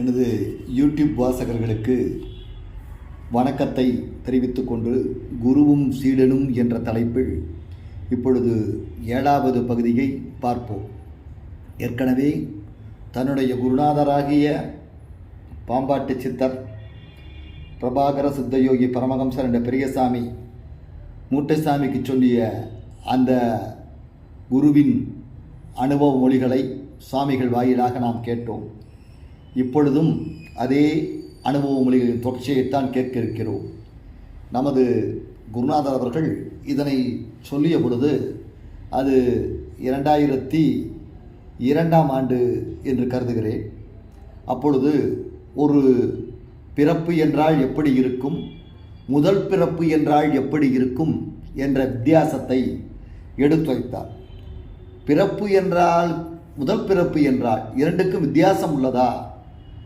எனது யூடியூப் வாசகர்களுக்கு வணக்கத்தை தெரிவித்துக்கொண்டு குருவும் சீடனும் என்ற தலைப்பில் இப்பொழுது ஏழாவது பகுதியை பார்ப்போம். ஏற்கனவே தன்னுடைய குருநாதராகிய பாம்பாட்டு சித்தர் பிரபாகர சித்தயோகி பரமஹம்சர் என்ற பெரியசாமி மூட்டைசாமிக்கு சொல்லிய அந்த குருவின் அனுபவ மொழிகளை சுவாமிகள் வாயிலாக நாம் கேட்டோம். இப்பொழுதும் அதே அனுபவ மொழிகளின் தொடர்ச்சியைத்தான் கேட்க இருக்கிறோம் நமது குருநாதர் அவர்கள் இதனை சொல்லிய பொழுது அது இரண்டாயிரத்தி இரண்டாம் ஆண்டு என்று கருதுகிறேன். அப்பொழுது ஒரு பிறப்பு என்றால் எப்படி இருக்கும் முதல் பிறப்பு என்றால் எப்படி இருக்கும் என்ற வித்தியாசத்தை எடுத்துரைத்தார் பிறப்பு என்றால் முதல் பிறப்பு என்றால் இரண்டுக்கும் வித்தியாசம் உள்ளதா?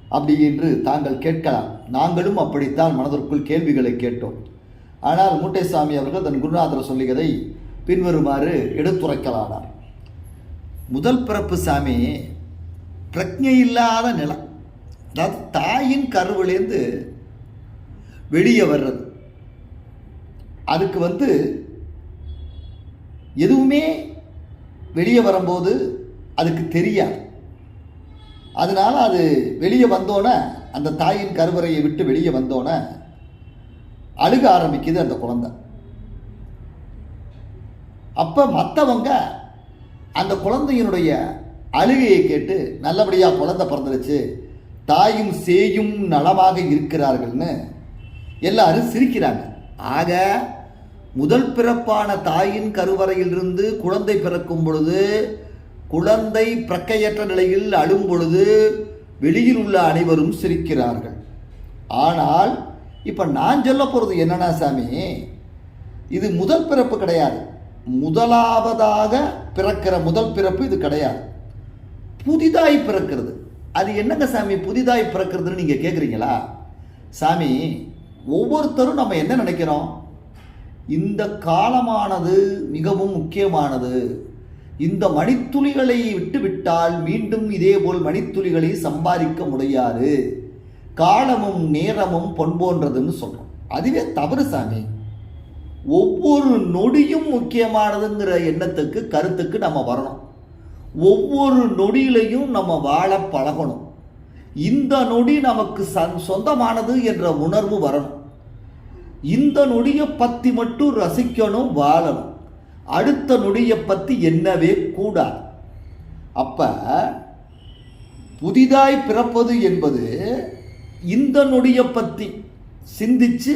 அப்படி என்று தாங்கள் கேட்கலாம். நாங்களும் அப்படித்தான் மனதிற்குள் கேள்விகளை கேட்டோம். ஆனால் மூட்டைசாமி அவர்கள் தன் குருநாதர் சொல்லியதை பின்வருமாறு எடுத்துரைக்கலானார். முதல் பிறப்பு சாமி பிரஜை இல்லாத நிலம் அதாவது தாயின் கருவிலேருந்து வெளியே வர்றது. அதுக்கு வந்து எதுவுமே வெளியே வரும்போது அதுக்கு தெரியாது. அதனால் அது வெளியே வந்தோன்னே அந்த தாயின் கருவறையை விட்டு வெளியே வந்தோன்னே அழுக ஆரம்பிக்குது அந்த குழந்தை. அப்போ மற்றவங்க அந்த குழந்தையினுடைய அழுகையை கேட்டு நல்லபடியாக குழந்தை பிறந்துருச்சு தாயும் சேயும் நலமாக இருக்கிறார்கள்னு எல்லாரும் சிரிக்கிறாங்க. ஆக முதல் பிறப்பான தாயின் கருவறையிலிருந்து குழந்தை பிறக்கும் பொழுது குழந்தை பிரக்கையற்ற நிலையில் அழும் பொழுது வெளியில் உள்ள அனைவரும் சிரிக்கிறார்கள். ஆனால் இப்போ நான் சொல்ல போகிறது என்னன்னா சாமி? இது முதல் பிறப்பு கிடையாது. முதலாவதாக பிறக்கிற முதல் பிறப்பு இது கிடையாது. புதிதாய் பிறக்கிறது. அது என்னங்க சாமி புதிதாய் பிறக்கிறதுன்னு நீங்கள் கேட்குறீங்களா சாமி ஒவ்வொருத்தரும் நம்ம என்ன நினைக்கிறோம்? இந்த காலமானது மிகவும் முக்கியமானது. இந்த மணித்துளிகளை விட்டுவிட்டால் மீண்டும் இதேபோல் மணித்துளிகளை சம்பாதிக்க முடியாது. காலமும் நேரமும் பொன் போன்றதுன்னு சொல்கிறோம் அதுவே தவறு சாமி. ஒவ்வொரு நொடியும் முக்கியமானதுங்கிற எண்ணத்துக்கு கருத்துக்கு நம்ம வரணும். ஒவ்வொரு நொடியிலையும் நம்ம வாழ பழகணும். இந்த நொடி நமக்கு சொந்தமானது என்ற உணர்வு வரணும். இந்த நொடியை பற்றி மட்டும் ரசிக்கணும் வாழணும். அடுத்த நொடியை பற்றி என்னவே கூடாது. அப்போ புதிதாய் பிறப்பது என்பது இந்த நொடியை பற்றி சிந்திச்சு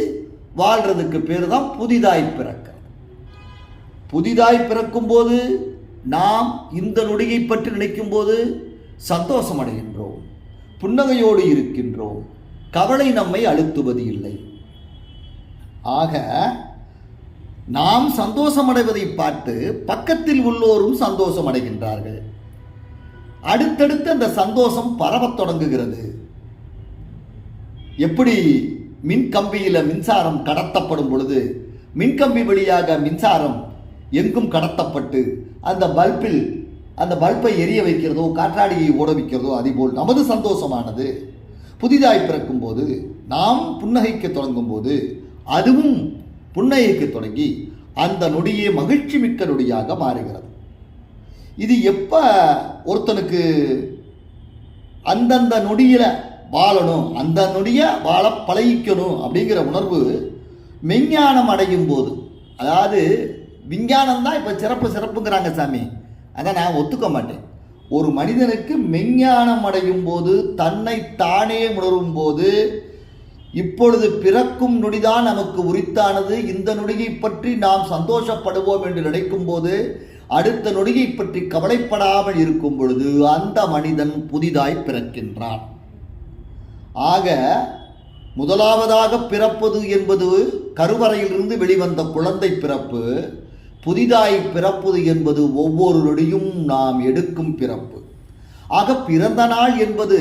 வாழ்கிறதுக்கு பேர் தான் புதிதாய் பிறக்க. புதிதாய் பிறக்கும்போது நாம் இந்த நொடியை பற்றி நினைக்கும்போது சந்தோஷம் அடைகின்றோம் புன்னகையோடு இருக்கின்றோம் கவலை நம்மை அழுத்துவது இல்லை. ஆக நாம் சந்தோஷம் அடைவதை பார்த்து பக்கத்தில் உள்ளோரும் சந்தோஷம் அடைகின்றார்கள் அடுத்தடுத்து அந்த சந்தோஷம் பரவத் தொடங்குகிறது. எப்படி மின்கம்பியில் மின்சாரம் கடத்தப்படும் பொழுது மின்கம்பி வழியாக மின்சாரம் எங்கும் கடத்தப்பட்டு அந்த பல்பில் அந்த பல்பை எரிய வைக்கிறதோ காற்றாடியை ஓட வைக்கிறதோ அதேபோல் நமது சந்தோஷமானது புதிதாய் பிறக்கும் போது நாம் புன்னகைக்க தொடங்கும் போது அதுவும் புன்னகைக்க தொடங்கி அந்த நொடியே மகிழ்ச்சி மிக்க நொடியாக மாறுகிறது. இது எப்போ ஒருத்தனுக்கு அந்தந்த நொடியில் வாழணும் அந்த நொடியை வாழ பழகிக்கணும் அப்படிங்கிற உணர்வு மெஞ்ஞானம் அடையும் போது அதாவது விஞ்ஞானம் தான் இப்போ சிறப்பு சிறப்புங்கிறாங்க சாமி. அதை நான் ஒத்துக்க மாட்டேன். ஒரு மனிதனுக்கு மெஞ்ஞானம் அடையும் போது தன்னை தானே உணரும் போது இப்பொழுது பிறக்கும் நொடிதான் நமக்கு உரித்தானது. இந்த நொடியை பற்றி நாம் சந்தோஷப்படுவோம் என்று நினைக்கும் போது அடுத்த நொடியை பற்றி கவலைப்படாமல் இருக்கும் பொழுது அந்த மனிதன் புதிதாய் பிறக்கின்றான். ஆக முதலாவதாக பிறப்பது என்பது கருவறையிலிருந்து வெளிவந்த குழந்தை பிறப்பு புதிதாய் பிறப்பது என்பது ஒவ்வொரு நொடியும் நாம் எடுக்கும் பிறப்பு. ஆக பிறந்த நாள் என்பது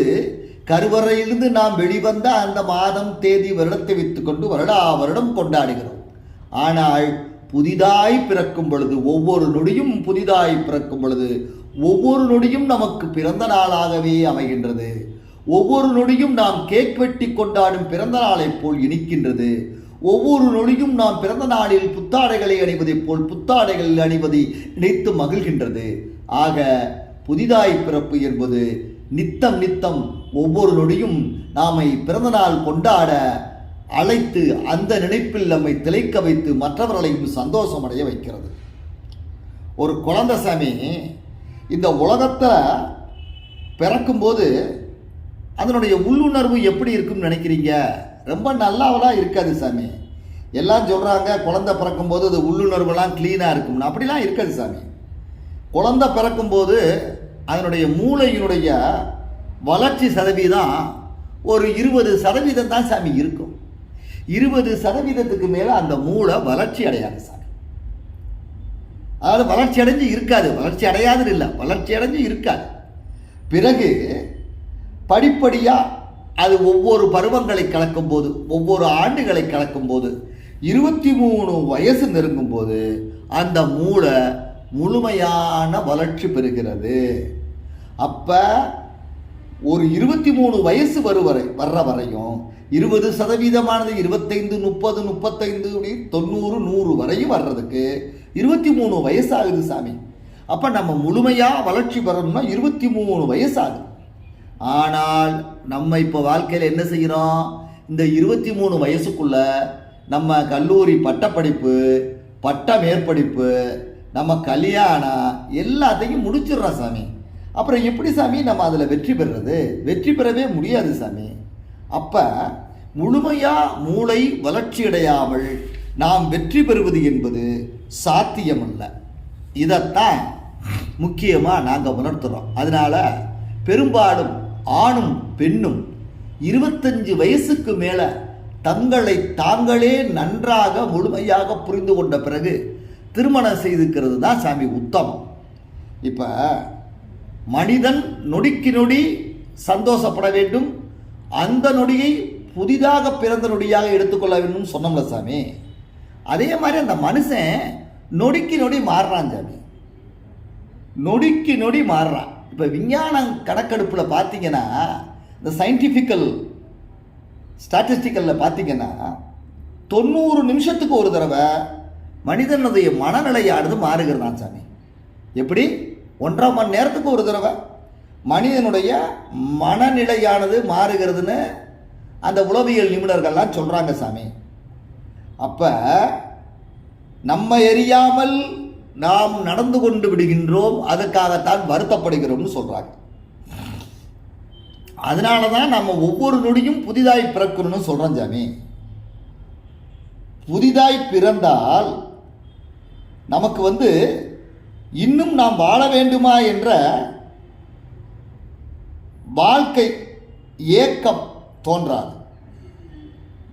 கருவறையிலிருந்து நாம் வெளிவந்த அந்த மாதம் தேதி வருடத்தை வைத்துக்கொண்டு வருடா வருடம் கொண்டாடுகிறோம். ஆனால் புதிதாய் பிறக்கும் பொழுது ஒவ்வொரு நொடியும் புதிதாய் பிறக்கும் பொழுது ஒவ்வொரு நொடியும் நமக்கு பிறந்த நாளாகவே அமைகின்றது. ஒவ்வொரு நொடியும் நாம் கேக் வெட்டி கொண்டாடும் பிறந்த நாளைப் போல் இனிக்கின்றது. ஒவ்வொரு நொடியும் நாம் பிறந்த நாளில் புத்தாடைகளை அணிவதைப் போல் புத்தாடைகள் அணிவதை நினைத்து மகிழ்கின்றது. ஆக புதிதாய் பிறப்பு என்பது நித்தம் நித்தம் ஒவ்வொரு நொடியும் நாமை பிறந்த நாள் கொண்டாட அழைத்து அந்த நினைப்பில் நம்மை திளைக்க வைத்து மற்றவர்களையும் சந்தோஷமடைய வைக்கிறது. ஒரு குழந்தை சாமி இந்த உலகத்தில் பிறக்கும்போது அதனுடைய உள்ளுணர்வு எப்படி இருக்கும்னு நினைக்கிறீங்க? ரொம்ப நல்லாவெல்லாம் இருக்காது சாமி. எல்லாம் சொல்கிறாங்க குழந்தை பிறக்கும்போது அது உள்ளுணர்வுலாம் க்ளீனாக இருக்கும்னு. அப்படிலாம் இருக்காது சாமி. குழந்தை பிறக்கும்போது அதனுடைய மூளையினுடைய வளர்ச்சி சதவீதம் ஒரு இருபது சதவீதம் தான் சாமி இருக்கும். இருபது சதவீதத்துக்கு மேலே அந்த மூளை வளர்ச்சி அடையாது சாமி. அதாவது வளர்ச்சி அடைஞ்சு இருக்காது. வளர்ச்சி அடையாதுன்னு இல்லை. வளர்ச்சி அடைஞ்சு இருக்காது. பிறகு படிப்படியாக அது ஒவ்வொரு பருவங்களை கலக்கும் போது ஒவ்வொரு ஆண்டுகளை கலக்கும் போது இருபத்தி மூணு வயசு நெருங்கும் போது அந்த மூளை முழுமையான வளர்ச்சி பெறுகிறது. அப்போ ஒரு இருபத்தி மூணு வயசு வருவரை வரை வர்ற வரையும் இருபது சதவீதமானது இருபத்தைந்து முப்பது முப்பத்தைந்து தொண்ணூறு நூறு வரையும் வர்றதுக்கு இருபத்தி மூணு வயசாகுது சாமி. அப்போ நம்ம முழுமையாக வளர்ச்சி பெறணும்னா இருபத்தி மூணு வயசாகுது. ஆனால் நம்ம இப்போ வாழ்க்கையில் என்ன செய்கிறோம் இந்த இருபத்தி மூணு வயசுக்குள்ள நம்ம கல்லூரி பட்டப்படிப்பு பட்ட மேற்படிப்பு நம்ம கல்யாணம் எல்லாத்தையும் முடிச்சிடுறோம் சாமி. அப்புறம் எப்படி சாமி? நம்ம அதில் வெற்றி பெறுறது? வெற்றி பெறவே முடியாது சாமி. அப்போ முழுமையாக மூளை வளர்ச்சியடையாமல் நாம் வெற்றி பெறுவது என்பது சாத்தியமல்ல. இதைத்தான் முக்கியமாக நாங்கள் உணர்த்துறோம். அதனால் பெரும்பாலும் ஆணும் பெண்ணும் இருபத்தஞ்சு வயசுக்கு மேலே தங்களை தாங்களே நன்றாக முழுமையாக புரிந்து கொண்ட பிறகு திருமணம் செய்துக்கிறது தான் சாமி உத்தமம் இப்போ மனிதன் நொடிக்கு நொடி சந்தோஷப்பட வேண்டும். அந்த நொடியை புதிதாக பிறந்த நொடியாக எடுத்துக்கொள்ள வேண்டும் சொன்னோம்ல சாமி. அதே மாதிரி அந்த மனுஷன் நொடிக்கு நொடி மாறுறான் சாமி. நொடிக்கு நொடி மாறுறான். இப்போ விஞ்ஞான கணக்கெடுப்பில் பார்த்தீங்கன்னா இந்த சயின்டிஃபிக்கல் ஸ்டாட்டிஸ்டிக்கலில் பார்த்தீங்கன்னா தொண்ணூறு நிமிஷத்துக்கு ஒரு தடவை மனிதனுடைய மனநிலையானது மாறுகிறதான் சாமி. எப்படி? ஒன்றரை மணி நேரத்துக்கு ஒரு தடவை மனிதனுடைய மனநிலையானது மாறுகிறதுன்னு அந்த உளவியல் நிபுணர்கள்லாம் சொல்கிறாங்க சாமி. அப்போ நம்ம எரியாமல் நாம் நடந்து கொண்டு விடுகின்றோம் அதுக்காகத்தான் வருத்தப்படுகிறோம்னு சொல்கிறாங்க அதனால தான் நம்ம ஒவ்வொரு நொடியும் புதிதாய் பிறக்கணும்னு சொல்கிறோம் சாமி. புதிதாய் பிறந்தால் நமக்கு வந்து இன்னும் நாம் வாழ வேண்டுமா என்ற வாழ்க்கை ஏக்கம் தோன்றாது.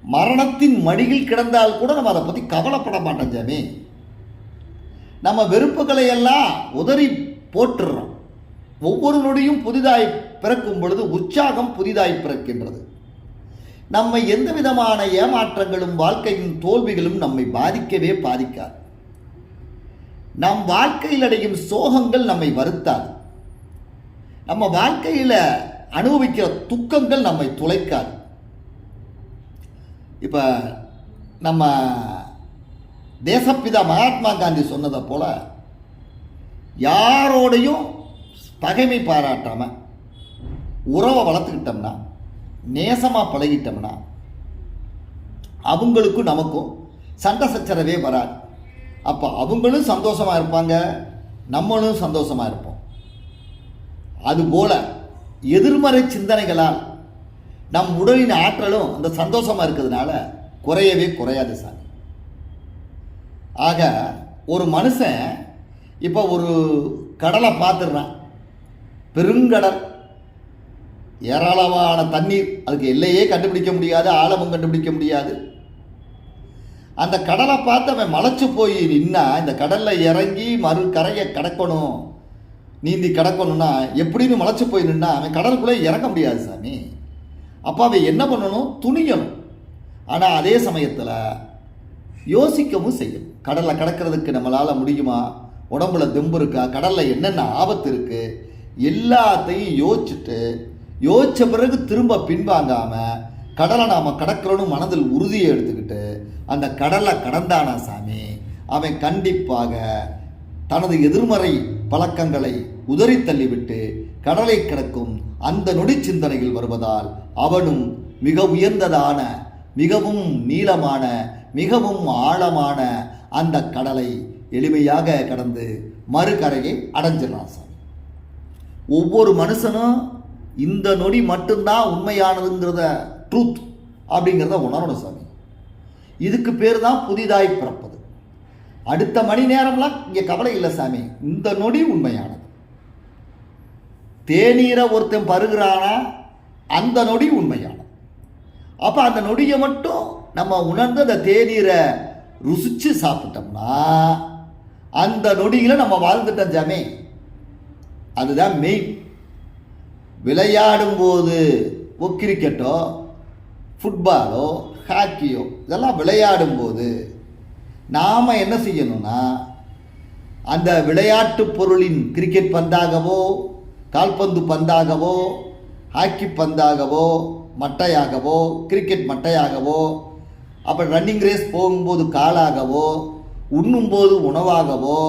மரணத்தின் மடியில் கிடந்தால் கூட நம்ம அதை பற்றி கவலைப்பட மாட்டோம் சாமி நம்ம வெறுப்புகளை எல்லாம் உதறி போட்டுடுறோம் ஒவ்வொரு நொடியும் புதிதாய் பிறக்கும் பொழுது உற்சாகம் புதிதாய் பிறக்கின்றது. நம்மை எந்த விதமான ஏமாற்றங்களும் வாழ்க்கையின் தோல்விகளும் நம்மை பாதிக்கவே பாதிக்காது. நம் வாழ்க்கையில் அடையும் சோகங்கள் நம்மை வருத்தாது. நம்ம வாழ்க்கையில் அனுபவிக்கிற துக்கங்கள் நம்மை துளைக்காது. இப்போ நம்ம தேசப்பிதா மகாத்மா காந்தி சொன்னதை போல் யாரோடையும் பகைமை பாராட்டாமல் உறவை வளர்த்துக்கிட்டோம்னா நேசமாக பழகிட்டோம்னா அவங்களுக்கும் நமக்கும் சண்டை சச்சரவே வராது. அப்போ அவங்களும் சந்தோஷமாக இருப்பாங்க நம்மளும் சந்தோஷமாக இருப்போம். அதுபோல் எதிர்மறை சிந்தனைகளால் நம் உடலின் ஆற்றலும் அந்த சந்தோஷமாக இருக்கிறதுனால குறையவே குறையாது சாமி ஆக ஒரு மனுஷன் இப்போ ஒரு கடலை பார்த்துடுறான். பெருங்கடல் ஏராளமான தண்ணீர் அதுக்கு எல்லையே கண்டுபிடிக்க முடியாது ஆழமும் கண்டுபிடிக்க முடியாது. அந்த கடலை பார்த்து அவன் மலைச்சு போய் நின்னா இந்த கடலில் இறங்கி மறு கரையை கடக்கணும். நீந்தி கடக்கணும்னா எப்படின்னு மலைச்சு போய் நின்னா அவன் கடலுக்குள்ளே இறங்க முடியாது சாமி. அப்போ அவன் என்ன பண்ணணும்? துணியணும். ஆனால் அதே சமயத்தில் யோசிக்கவும் செய்யும். கடலில் கடக்கிறதுக்கு நம்மளால் முடியுமா? உடம்புல தெம்பு இருக்கா? கடலில் என்னென்ன ஆபத்து இருக்குது எல்லாத்தையும் யோசிச்சுட்டு யோசித்த பிறகு திரும்ப பின்வாங்காமல் கடலை நாம் கடக்கிறோன்னு மனதில் உறுதியை எடுத்துக்கிட்டு அந்த கடலை கடந்தானா சாமி? அவன் கண்டிப்பாக தனது எதிர்மறை பழக்கங்களை உதறி தள்ளிவிட்டு கடலை கிடக்கும் அந்த நொடி சிந்தனையில் வருவதால் அவனும் மிக உயர்ந்ததான மிகவும் நீளமான மிகவும் ஆழமான அந்த கடலை எளிமையாக கடந்து மறுகரையை அடைஞ்சிடலாம் சார் ஒவ்வொரு மனுஷனும் இந்த நொடி மட்டும்தான் உண்மையானதுங்கிறத ட்ரூத் அப்படிங்கிறத உணரணும் சாமி. இதுக்கு பேர் தான் புதிதாய் பிறப்பது. அடுத்த மணி நேரம்லாம் இங்கே கவலை இல்லை சாமி. இந்த நொடி உண்மையானது. தேநீரை ஒருத்தன் பருகிறானா அந்த நொடி உண்மையானது. அப்போ அந்த நொடியை மட்டும் நம்ம உணர்ந்து அந்த தேநீரை ருசிச்சு சாப்பிட்டோம்னா அந்த நொடியில் நம்ம வாழ்ந்துட்டோம் சாமி. அதுதான் மெயின் விளையாடும் போது கிரிக்கெட்டோ ஃபுட்பாலோ ஹாக்கியோ இதெல்லாம் விளையாடும் போது நாம் என்ன செய்யணும்னா அந்த விளையாட்டு பொருளின் கிரிக்கெட் பந்தாகவோ கால்பந்து பந்தாகவோ ஹாக்கி பந்தாகவோ மட்டையாகவோ கிரிக்கெட் மட்டையாகவோ அப்புறம் ரன்னிங் ரேஸ் போகும்போது காலாகவோ உண்ணும்போது உணவாகவோ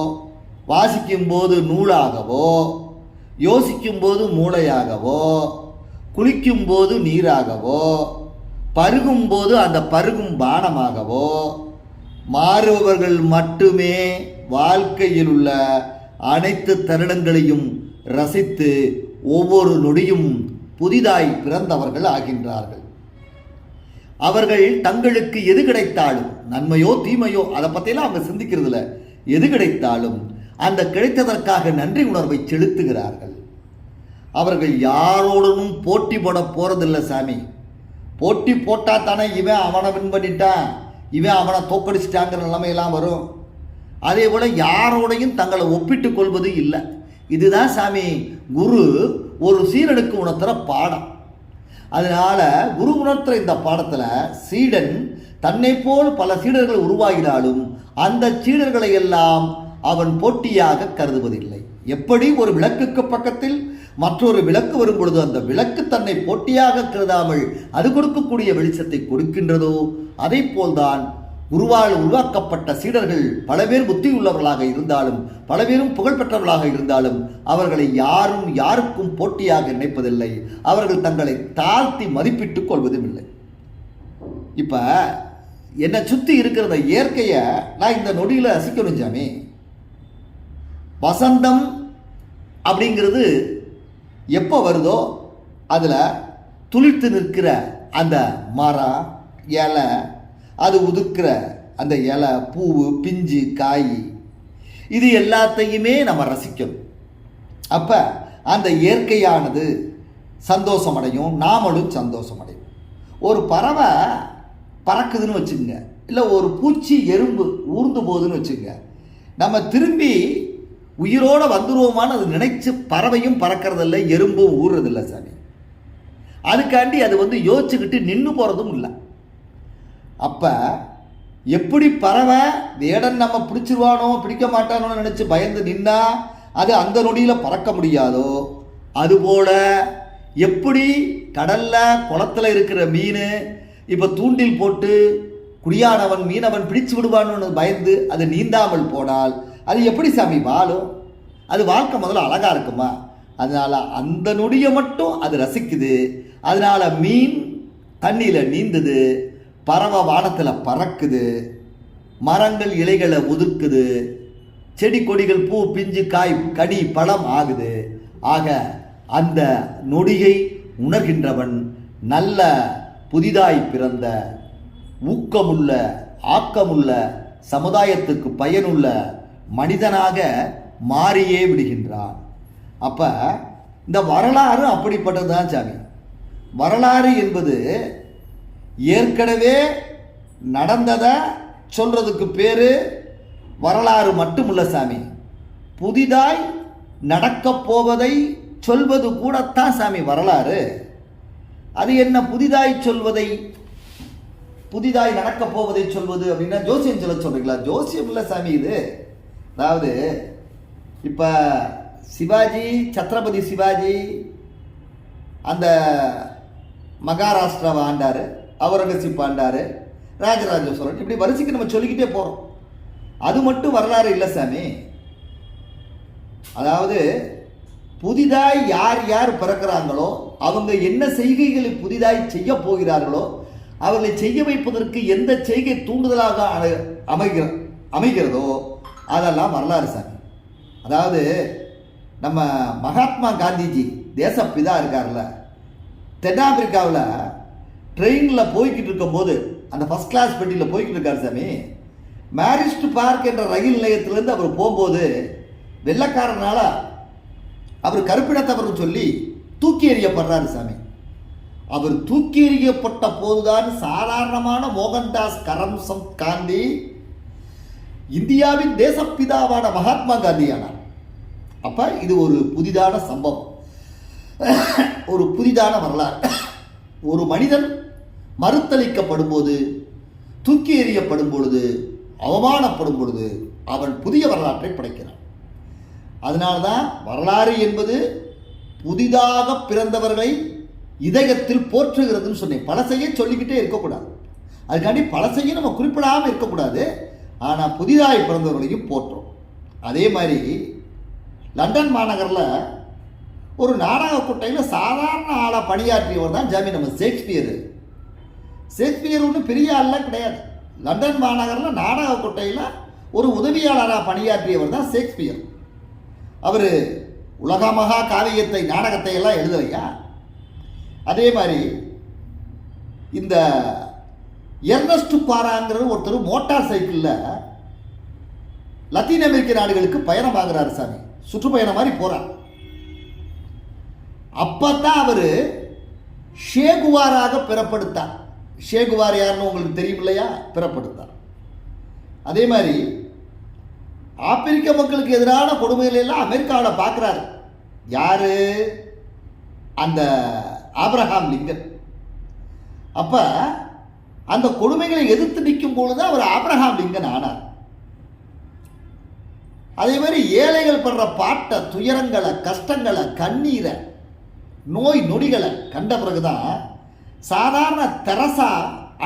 வாசிக்கும்போது நூலாகவோ யோசிக்கும்போது மூளையாகவோ குளிக்கும்போது நீராகவோ பருகும்போது அந்த பருகும் பானமாகவோ மாறுபவர்கள் மட்டுமே வாழ்க்கையில் உள்ள அனைத்து தருணங்களையும் ரசித்து ஒவ்வொரு நொடியும் புதிதாய் பிறந்தவர்கள் ஆகின்றார்கள். அவர்கள் தங்களுக்கு எது கிடைத்தாலும் நன்மையோ தீமையோ அதை பற்றியெல்லாம் அவங்க சிந்திக்கிறதுல எது கிடைத்தாலும் அந்த கிடைத்ததற்காக நன்றி உணர்வை செலுத்துகிறார்கள். அவர்கள் யாரோடனும் போட்டி போட போறதில்லை சாமி. போட்டி போட்டால் தானே இவன் அவனை வின் பண்ணிட்டான் இவன் அவனை தோக்கடிச்சிட்டாங்கிற நிலைமையெல்லாம் வரும். அதே போல் யாரோடையும் தங்களை ஒப்பிட்டு கொள்வது இல்லை. இதுதான் சாமி குரு ஒரு சீரனுக்கு உணர்த்துகிற பாடம். அதனால் குரு உணர்த்துற இந்த பாடத்தில் சீடன் தன்னை போல் பல சீடர்கள் உருவாகினாலும் அந்த சீடர்களை எல்லாம் அவன் போட்டியாக கருதுவதில்லை. எப்படி? ஒரு விளக்குக்கு பக்கத்தில் மற்றொரு விளக்கு வரும் பொழுது அந்த விளக்கு தன்னை போட்டியாக கருதாமல் அது கொடுக்கக்கூடிய வெளிச்சத்தை கொடுக்கின்றதோ? அதை போல்தான் குருவால் உருவாக்கப்பட்ட சீடர்கள் பல பேர் புத்தி உள்ளவர்களாக இருந்தாலும் பல பேரும் புகழ்பெற்றவர்களாக இருந்தாலும் அவர்களை யாரும் யாருக்கும் போட்டியாக நினைப்பதில்லை. அவர்கள் தங்களை தாழ்த்தி மதிப்பிட்டுக் கொள்வதும் இல்லை இப்போ என்னை சுற்றி இருக்கிற இயற்கையை நான் இந்த நொடியில் ரசிக்கணும் சாமி. வசந்தம் அப்படிங்கிறது எப்போ வருதோ அதில் துளிர்த்து நிற்கிற அந்த மரம் இலை அது உதுக்கிற அந்த இலை பூவு பிஞ்சு காய் இது எல்லாத்தையுமே நம்ம ரசிக்கணும். அப்போ அந்த இயற்கையானது சந்தோஷமடையும் நாமளும் சந்தோஷமடையும். ஒரு பறவை பறக்குதுன்னு வச்சுக்கோங்க. இல்லை ஒரு பூச்சி எறும்பு ஊர்ந்து போகுதுன்னு வச்சுக்கோங்க. நம்ம திரும்பி உயிரோட வந்துடுவோமான்னு அது நினைச்சு பறவையும் பறக்கிறதில்ல எறும்பும் ஊறுறதில்ல சாமி. அதுக்காண்டி அது வந்து யோசிச்சுக்கிட்டு நின்று போகிறதும் இல்லை. அப்போ எப்படி பறவை வேடன் நம்ம பிடிச்சிருவானோ பிடிக்க மாட்டானோன்னு நினச்சி பயந்து நின்னா அது அந்த நொடியில் பறக்க முடியாதோ? அதுபோல எப்படி கடலில் குளத்துல இருக்கிற மீன் இப்போ தூண்டில் போட்டு குடியானவன் மீனவன் பிடிச்சு விடுவான்னு பயந்து அது நீந்தாமல் போனால் அது எப்படி சாமி வாழும்? அது வாழ்க்கை முதல்ல அழகாக இருக்குமா? அதனால் அந்த நொடியை மட்டும் அது ரசிக்குது. அதனால மீன் தண்ணியில் நீந்துது பறவை வானத்தில் பறக்குது மரங்கள் இலைகளை ஒதுக்குது செடி கொடிகள் பூ பிஞ்சு காய் கனி பழம் ஆகுது. ஆக அந்த நொடியை உணர்கின்றவன் நல்ல புதிதாய் பிறந்த ஊக்கமுள்ள ஆக்கமுள்ள சமுதாயத்துக்கு பயனுள்ள மனிதனாக மாறியே விடுகின்றான். அப்போ இந்த வரலாறு அப்படிப்பட்டது தான் சாமி. வரலாறு என்பது ஏற்கனவே நடந்ததை சொல்கிறதுக்கு பேர் வரலாறு மட்டுமில்ல சாமி. புதிதாய் நடக்கப் போவதை சொல்வது கூடத்தான் சாமி வரலாறு. அது என்ன புதிதாய் சொல்வதை புதிதாய் நடக்கப் போவதை சொல்வது அப்படின்னா ஜோசியம் சொல்ல சொல்கிறீங்களா ஜோசியம் இல்லை சாமி இது. அதாவது இப்போ சிவாஜி சத்ரபதி சிவாஜி அந்த மகாராஷ்டிராவை ஆண்டார் அவுரங்கசீப் ஆண்டார் ராஜராஜ சோழன் இப்படி வரிசைக்கு நம்ம சொல்லிக்கிட்டே போகிறோம் அது மட்டும் வரலாறு இல்லை சாமி. அதாவது புதிதாய் யார் யார் பிறக்கிறாங்களோ அவங்க என்ன செய்கைகளை புதிதாய் செய்ய போகிறார்களோ அவர்களை செய்ய வைப்பதற்கு எந்த செய்கை தூண்டுதலாக அமைகிற அமைகிறதோ அதெல்லாம் வரலாறு சாமி அதாவது நம்ம மகாத்மா காந்திஜி தேசப்பிதா இருக்கார்ல தென்னாப்பிரிக்காவில் ட்ரெயினில் போய்கிட்டு இருக்கும்போது அந்த ஃபஸ்ட் கிளாஸ் பெட்டியில் போய்கிட்டு இருக்கார் சாமி. மேரிஸ்ட் பார்க் என்ற ரயில் நிலையத்திலேருந்து அவர் போகும்போது வெள்ளக்காரனால் அவர் கருப்பிடத்தவர்னு சொல்லி தூக்கி எறியப்படுறாரு சாமி. அவர் தூக்கி எறியப்பட்ட போதுதான் சாதாரணமான மோகன்தாஸ் கரம்சந்த் காந்தி இந்தியாவின் தேசப்பிதாவான மகாத்மா காந்தி ஆனார் அப்ப இது ஒரு புதிதான சம்பவம். ஒரு புதிதான வரலாறு. ஒரு மனிதன் மறுத்தளிக்கப்படும் போது தூக்கி எறியப்படும் பொழுது அவமானப்படும் பொழுது அவன் புதிய வரலாற்றை படைக்கிறான். அதனால்தான் வரலாறு என்பது புதிதாக பிறந்தவர்களை இதயத்தில் போற்றுகிறதுன்னு சொன்னேன். பழசையே சொல்லிக்கிட்டே இருக்கக்கூடாது. அதுக்காண்டி பழசையும் நம்ம குறிப்பிடாமல் இருக்கக்கூடாது. ஆனால் புதிதாக பிறந்தவர்களையும் போற்றோம். அதே மாதிரி லண்டன் மாநகரில் ஒரு நாடக குட்டையில் சாதாரண ஆளாக பணியாற்றியவர் தான் ஜாமி நம்ம ஷேக்ஸ்பியர். ஷேக்ஸ்பியர் ஒன்றும் பெரிய ஆள்லாம் கிடையாது. லண்டன் மாநகரில் நாடக குட்டையில் ஒரு உதவியாளராக பணியாற்றியவர் தான் ஷேக்ஸ்பியர். அவர் உலகமகா காவியத்தை நாடகத்தை எல்லாம் எழுதலையா அதே மாதிரி இந்த எர்னஸ்ட் பாராங்கிற ஒருத்தர் மோட்டார் சைக்கிளில் லத்தீன் அமெரிக்க நாடுகளுக்கு பயணம் ஆகிறாரு சாமி. சுற்றுப்பயணம் மாதிரி போகிறார் அப்போ தான் அவர் ஷேகுவாராக பிறப்படுத்தார். ஷேகுவார் யாருன்னு உங்களுக்கு தெரியும் இல்லையா? பிறப்படுத்தார். அதே மாதிரி ஆப்பிரிக்க மக்களுக்கு எதிரான கொடுமைகளெல்லாம் அமெரிக்காவில் பார்க்குறாரு. யாரு? அந்த ஆப்ரஹாம் லிங்கன். அப்போ அந்த கொடுமைகளை எதிர்த்து நிற்கும் பொழுது அவர் ஆப்ரஹாம் லிங்கன் ஆனார். அதே மாதிரி ஏழைகள் படுற பாட்டை துயரங்களை கஷ்டங்களை கண்ணீரை நோய் நொடிகளை கண்ட பிறகுதான் சாதாரண தெரசா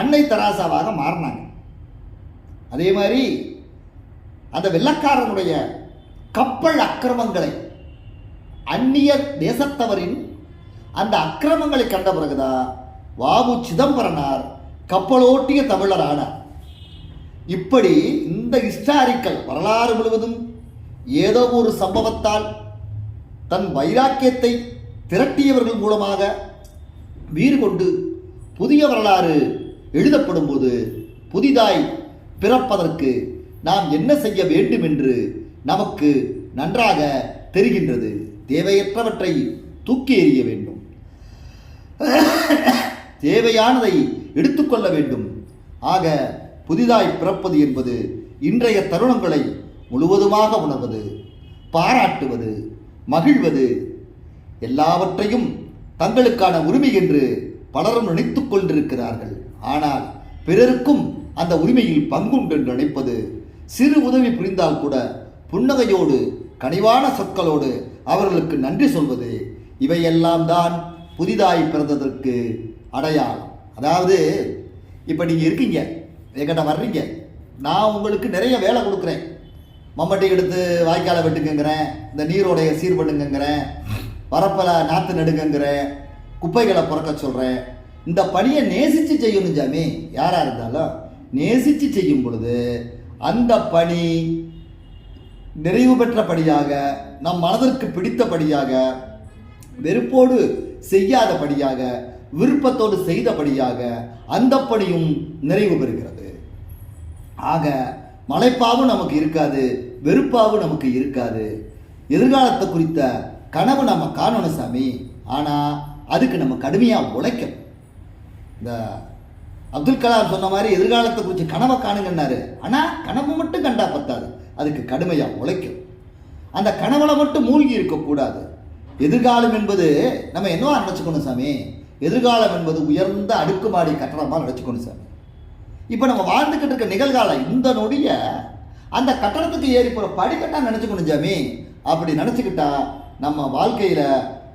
அன்னை தெராசாவாக மாறினாங்க. அதே மாதிரி அந்த வெள்ளக்காரனுடைய கப்பல் அக்கிரமங்களை அந்நிய தேசத்தவரின் அந்த அக்கிரமங்களை கண்ட பிறகுதான் வாபு சிதம்பரனார் கப்பலோட்டிய தமிழரான. இப்படி இந்த ஹிஸ்டாரிக்கல் வரலாறு முழுவதும் ஏதோ ஒரு சம்பவத்தால் தன் வைராக்கியத்தை திரட்டியவர்கள் மூலமாக வீறு கொண்டு புதிய வரலாறு எழுதப்படும் போது புதிதாய் பிறப்பதற்கு நாம் என்ன செய்ய வேண்டும் என்று நமக்கு நன்றாக தெரிகின்றது. தேவையற்றவற்றை தூக்கி எறிய வேண்டும். தேவையானதை எடுத்துக்கொள்ள வேண்டும். ஆக புதிதாய் பிறப்பது என்பது இன்றைய தருணங்களை முழுவதுமாக உணர்வது பாராட்டுவது மகிழ்வது எல்லாவற்றையும் தங்களுக்கான உரிமை என்று பலரும் நினைத்துக் கொண்டிருக்கிறார்கள். ஆனால் பிறருக்கும் அந்த உரிமையில் பங்குண்டு என்று நினைப்பது சிறு உதவி புரிந்தால் கூட புன்னகையோடு கனிவான சொற்களோடு அவர்களுக்கு நன்றி சொல்வது இவையெல்லாம் தான் புதிதாய் பிறந்ததற்கு அடையாளம். அதாவது இப்போ நீங்கள் இருக்கீங்க என்கிட்ட வர்றீங்க நான் உங்களுக்கு நிறைய வேலை கொடுக்குறேன். மம்மட்டி எடுத்து வாய்க்காலை வெட்டுங்கிறேன் இந்த நீரோடைய சீர் பண்ணுங்கங்கிறேன் வரப்பில் நாற்று நடுங்கங்கிறேன் குப்பைகளை புறக்க சொல்கிறேன் இந்த பணியை நேசித்து செய்யணும் ஜாமி யாராக இருந்தாலும் நேசித்து செய்யும் பொழுது அந்த பணி நிறைவு பெற்றபடியாக நம் மனதிற்கு பிடித்தபடியாக வெறுப்போடு செய்யாதபடியாக விருப்பத்தோடு செய்தபடியாக அந்த பணியும் நிறைவு பெறுகிறது. ஆக மலைப்பாவும் நமக்கு இருக்காது வெறுப்பாவும் நமக்கு இருக்காது. எதிர்காலத்தை குறித்த கனவு நம்ம காணணும் சாமி. ஆனால் அதுக்கு நம்ம கடுமையாக உழைக்கணும். இந்த அப்துல் கலாம் சொன்ன மாதிரி எதிர்காலத்தை குறித்து கனவை காணுங்கன்னாரு. ஆனால் கனவு மட்டும் கண்டா பத்தாது. அதுக்கு கடுமையாக உழைக்கும் அந்த கனவுல மட்டும் மூழ்கி இருக்கக்கூடாது. எதிர்காலம் என்பது நம்ம என்னவா நினச்சிக்கணும் சாமி? எதிர்காலம் என்பது உயர்ந்த அடுக்குமாடி கட்டணமாக நினச்சிக்கணும் சார். இப்போ நம்ம வாழ்ந்துக்கிட்டு இருக்க நிகழ்காலம் இந்த நொடிய அந்த கட்டணத்துக்கு ஏறி போகிற படிக்கட்டாக நினச்சிக்கணும் ஜாமி அப்படி நினச்சிக்கிட்டா நம்ம வாழ்க்கையில்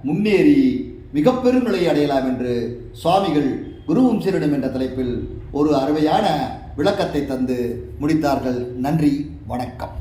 முன்னேறி மிகப்பெரும் நிலையை அடையலாம் என்று சுவாமிகள் குருவும் சீரனும் என்ற தலைப்பில் ஒரு அருமையான விளக்கத்தை தந்து முடித்தார்கள். நன்றி வணக்கம்.